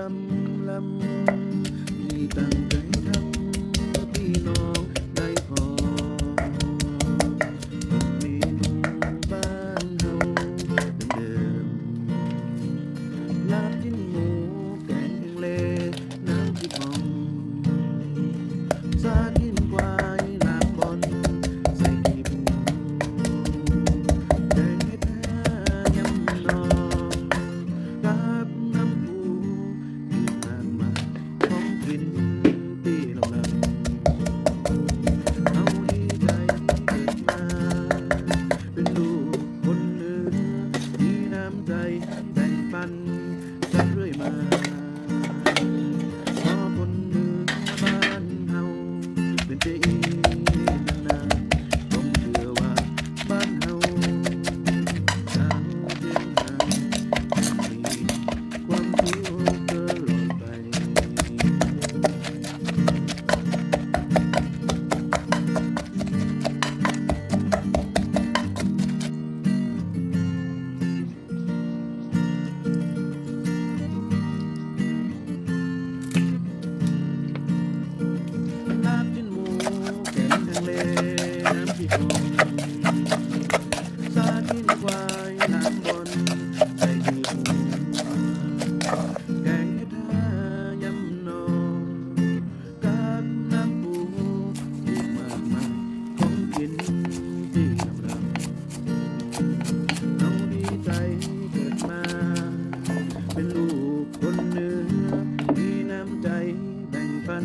lăm lăm đi tặng cái thăm เป็นลูกคนเนื้อมีน้ำใจแบ่งปัน